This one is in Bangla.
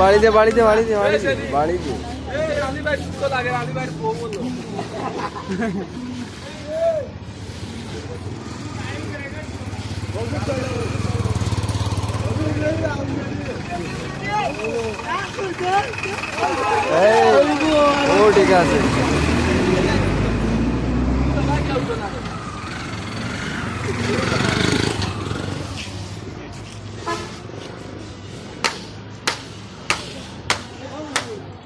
বাড়িতে বাড়িতে বাড়িতে বাড়িতে। বাড়িতে। ও ঠিক আছে।